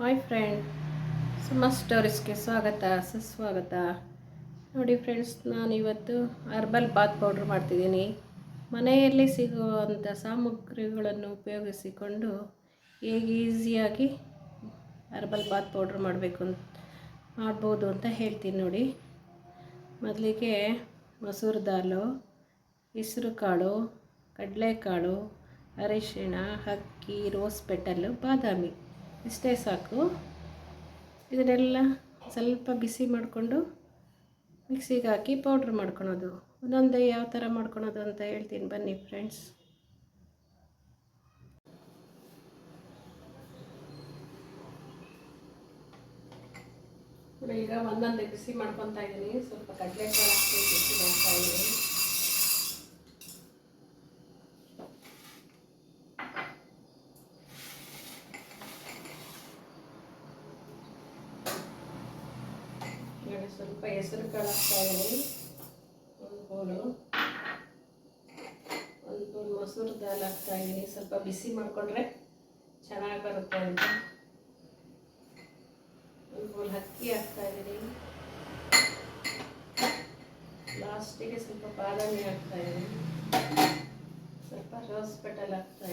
Hi friend ಸುಮ್ಮ ಸ್ಟೋರೀಸ್ಗೆ ಸ್ವಾಗತ, ಸುಸ್ವಾಗತ. ನೋಡಿ ಫ್ರೆಂಡ್ಸ್, ನಾನು ಇವತ್ತು ಹರ್ಬಲ್ ಬಾತ್ ಪೌಡ್ರ್ ಮಾಡ್ತಿದ್ದೀನಿ. ಮನೆಯಲ್ಲಿ ಸಿಗುವಂಥ ಸಾಮಗ್ರಿಗಳನ್ನು ಉಪಯೋಗಿಸಿಕೊಂಡು ಹೇಗೆ ಈಸಿಯಾಗಿ ಹರ್ಬಲ್ ಬಾತ್ ಪೌಡ್ರ್ ಮಾಡಬೇಕು ಅಂತ, ಮಾಡ್ಬೋದು ಅಂತ ಹೇಳ್ತೀನಿ ನೋಡಿ. ಮೊದಲಿಗೆ ಮೊಸರು ದಾಲು ಹೆಸರು ಕಾಳು, ಕಡಲೆಕಾಳು, ಅರಿಶಿಣ, ಅಕ್ಕಿ, ರೋಸ್ ಪೆಟಲ್ಲು ಬಾದಾಮಿ. ಇಷ್ಟೇ ಸಾಕು. ಇದನ್ನೆಲ್ಲ ಸ್ವಲ್ಪ ಬಿಸಿ ಮಾಡಿಕೊಂಡು ಮಿಕ್ಸಿಗೆ ಹಾಕಿ ಪೌಡ್ರ್ ಮಾಡ್ಕೊಳೋದು. ಒಂದೊಂದೇ ಯಾವ ಥರ ಮಾಡ್ಕೊಳೋದು ಅಂತ ಹೇಳ್ತೀನಿ. ಬನ್ನಿ ಫ್ರೆಂಡ್ಸ್ ಈಗ ಒಂದೊಂದೇ ಬಿಸಿ ಮಾಡ್ಕೊತಾ ಇದ್ದೀನಿ. ಸ್ವಲ್ಪ ಕಡಲೆಕಾಳು ಹಾಕಿ ಬಿಸಿ ಮಾಡ್ತಾ ಇದ್ದೀನಿ ನೋಡಿ ಸ್ವಲ್ಪ ಹೆಸರು ಕಾಳು ಹಾಕ್ತಾ ಇದ್ದೀನಿ ಒಂದು ಬೌಲು ಒಂದು ಬೌಲ್ ಮೊಸರು ದಾಲ್ ಹಾಕ್ತಾ ಇದ್ದೀನಿ ಸ್ವಲ್ಪ ಬಿಸಿ ಮಾಡಿಕೊಂಡ್ರೆ ಚೆನ್ನಾಗಿ ಬರುತ್ತೆ ಅಂತ ಒಂದು ಬೌಲ್ ಅಕ್ಕಿ ಹಾಕ್ತಾ ಇದ್ದೀನಿ ಲಾಸ್ಟಿಗೆ ಸ್ವಲ್ಪ ಬಾದಾಮಿ ಹಾಕ್ತಾ ಇದ್ದೀನಿ ಸ್ವಲ್ಪ ರೋಸ್ ಪೆಟಲ್ ಹಾಕ್ತಾ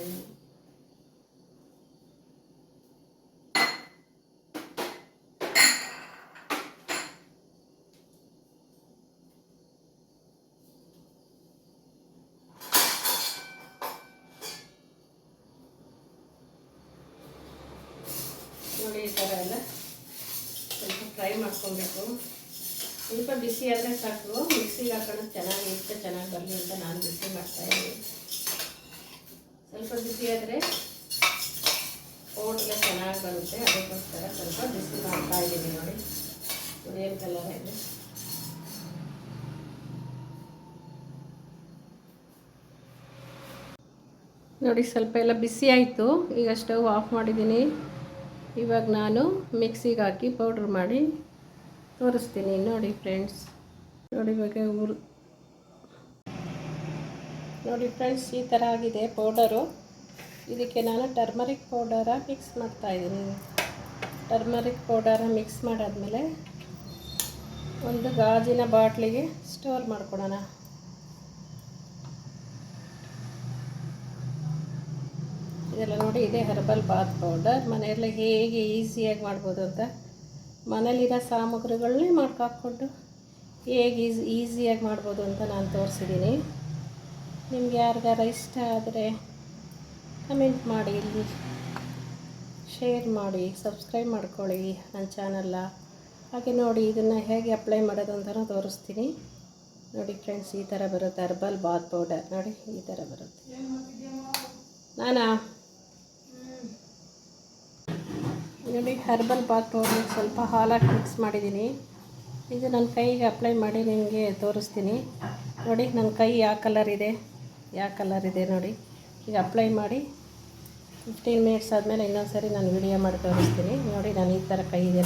ಥರ ಎಲ್ಲ ಸ್ವಲ್ಪ ಫ್ರೈ ಮಾಡ್ಕೊಬೇಕು. ಸ್ವಲ್ಪ ಬಿಸಿ ಆದರೆ ಸಾಕು. ಮಿಕ್ಸಿಗೆ ಚೆನ್ನಾಗಿ ಇಷ್ಟ ಚೆನ್ನಾಗಿ ಬರಲಿ ಅಂತ ನಾನು ಬಿಸಿ ಮಾಡ್ತಾಯಿದ್ದೀನಿ ಸ್ವಲ್ಪ ಬಿಸಿ ಆದರೆ ಪೌಡ್ರೆಲ್ಲ ಚೆನ್ನಾಗಿ ಬರುತ್ತೆ. ಅದಕ್ಕೋಸ್ಕರ ಸ್ವಲ್ಪ ಬಿಸಿ ಮಾಡ್ತಾ ಇದ್ದೀನಿ ನೋಡಿ. ಏನು ಕಲರ್ ಇದೆ. ನೋಡಿ, ಸ್ವಲ್ಪ ಎಲ್ಲ ಬಿಸಿ ಆಯಿತು. ಈಗ ಸ್ಟವ್ ಆಫ್ ಮಾಡಿದ್ದೀನಿ. ಇವಾಗ ನಾನು ಮಿಕ್ಸಿಗೆ ಹಾಕಿ ಪೌಡ್ರ್ ಮಾಡಿ ತೋರಿಸ್ತೀನಿ ನೋಡಿ ಫ್ರೆಂಡ್ಸ್ ನೋಡಿ ಇವಾಗ ಊರು. ನೋಡಿ ಫ್ರೆಂಡ್ಸ್ ಈ ಥರ ಆಗಿದೆ ಪೌಡರು ಇದಕ್ಕೆ ನಾನು ಟರ್ಮರಿಕ್ ಪೌಡರ ಮಿಕ್ಸ್ ಮಾಡ್ತಾಯಿದ್ದೀನಿ ಟರ್ಮರಿಕ್ ಪೌಡರ ಮಿಕ್ಸ್ ಮಾಡಾದಮೇಲೆ ಒಂದು ಗಾಜಿನ ಬಾಟ್ಲಿಗೆ ಸ್ಟೋರ್ ಮಾಡ್ಕೊಳೋಣ ಇದೆಲ್ಲ ನೋಡಿ, ಇದೆ ಹರ್ಬಲ್ ಬಾತ್ ಪೌಡರ್ ಮನೆಯಲ್ಲೇ ಹೇಗೆ ಈಸಿಯಾಗಿ ಮಾಡ್ಬೋದು ಅಂತ ಮನೇಲಿರೋ ಸಾಮಗ್ರಿಗಳನ್ನೇ ಮಾಡ್ಕೊಂಡು ಹೇಗೆ ಈಸಿ ಈಸಿಯಾಗಿ ಮಾಡ್ಬೋದು ಅಂತ ನಾನು ತೋರಿಸಿದ್ದೀನಿ. ನಿಮ್ಗೆ ಯಾರಿಗಾರ ಇಷ್ಟ ಆದರೆ ಕಮೆಂಟ್ ಮಾಡಿ, ಇಲ್ಲಿ ಶೇರ್ ಮಾಡಿ ಸಬ್ಸ್ಕ್ರೈಬ್ ಮಾಡ್ಕೊಳ್ಳಿ ನನ್ನ ಚಾನಲ್ಲ ಹಾಗೆ ನೋಡಿ, ಇದನ್ನು ಹೇಗೆ ಅಪ್ಲೈ ಮಾಡೋದು ಅಂತಲೂ ತೋರಿಸ್ತೀನಿ. ನೋಡಿ ಫ್ರೆಂಡ್ಸ್ ಈ ಥರ ಬರುತ್ತೆ ಹರ್ಬಲ್ ಬಾತ್ ಪೌಡರ್ ನೋಡಿ, ಈ ಥರ ಬರುತ್ತೆ. ನಾನಾ? ನೋಡಿ ಹರ್ಬಲ್ ಬಾತ್ ಪೌಡರ್ ಸ್ವಲ್ಪ ಹಾಲಾಗಿ ಮಿಕ್ಸ್ ಮಾಡಿದ್ದೀನಿ ಇದು ನನ್ನ ಕೈಗೆ ಅಪ್ಲೈ ಮಾಡಿ ನಿಮಗೆ ತೋರಿಸ್ತೀನಿ. ನೋಡಿ ನನ್ನ ಕೈ ಯಾವ ಕಲರ್ ಇದೆ? ಯಾವ ಕಲರ್ ಇದೆ ನೋಡಿ. ಈಗ ಅಪ್ಲೈ ಮಾಡಿ ಫಿಫ್ಟೀನ್ ಮಿನಿಟ್ಸ್ ಆದಮೇಲೆ ಇನ್ನೊಂದು ಸರಿ ನಾನು ವಿಡಿಯೋ ಮಾಡಿ ತೋರಿಸ್ತೀನಿ. ನೋಡಿ, ನಾನು ಈ ಥರ ಕೈ ಇದೆ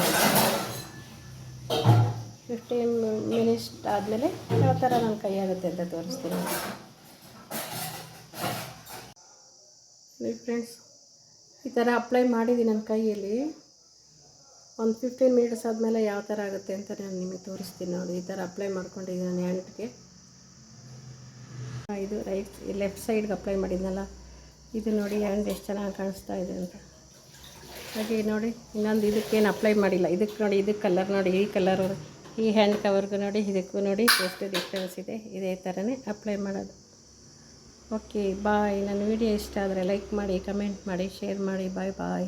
ಫಿಫ್ಟೀನ್ ಮಿನಿಟ್ಸ್ ಆದಮೇಲೆ ಯಾವ ಥರ ನನ್ನ ಕೈ ಆಗುತ್ತೆ ಅಂತ ತೋರಿಸ್ತೀನಿ. ನೋಡಿ ಫ್ರೆಂಡ್ಸ್ ಈ ಥರ ಅಪ್ಲೈ ಮಾಡಿದ್ದೀನಿ ನನ್ನ ಕೈಯಲ್ಲಿ. ಒಂದು ಫಿಫ್ಟೀನ್ ಮಿನಿಟ್ಸ್ ಆದಮೇಲೆ ಯಾವ ಥರ ಆಗುತ್ತೆ ಅಂತ ನಾನು ನಿಮಗೆ ತೋರಿಸ್ತೀನಿ ನೋಡಿ. ಈ ಥರ ಅಪ್ಲೈ ಮಾಡ್ಕೊಂಡಿದ್ದೀನಿ ನಾನು ಹ್ಯಾಂಡ್ಗೆ ಇದು ರೈಟ್ ಲೆಫ್ಟ್ ಸೈಡ್ಗೆ ಅಪ್ಲೈ ಮಾಡಿದ್ನಲ್ಲ. ಇದು ನೋಡಿ ಹ್ಯಾಂಡ್ ಎಷ್ಟು ಚೆನ್ನಾಗಿ ಕಾಣಿಸ್ತಾ ಇದೆ ಅಂತ. ಹಾಗೆ ನೋಡಿ, ಇನ್ನೊಂದು ಇದಕ್ಕೇನು ಅಪ್ಲೈ ಮಾಡಿಲ್ಲ. ಇದಕ್ಕೆ ನೋಡಿ ಇದಕ್ಕೆ ಕಲರ್ ನೋಡಿ, ಈ ಕಲರ್ ಈ ಹ್ಯಾಂಡ್ ಕವರ್ಗೂ ನೋಡಿ, ಇದಕ್ಕೂ ನೋಡಿ, ಎಷ್ಟು ಡಿಫ್ರೆನ್ಸ್ ಇದೆ. ಇದೇ ಥರನೇ ಅಪ್ಲೈ ಮಾಡೋದು. ಓಕೆ ಬಾಯ್ ನನ್ನ ವಿಡಿಯೋ ಇಷ್ಟ ಆದರೆ ಲೈಕ್ ಮಾಡಿ ಕಮೆಂಟ್ ಮಾಡಿ ಶೇರ್ ಮಾಡಿ. ಬಾಯ್ ಬಾಯ್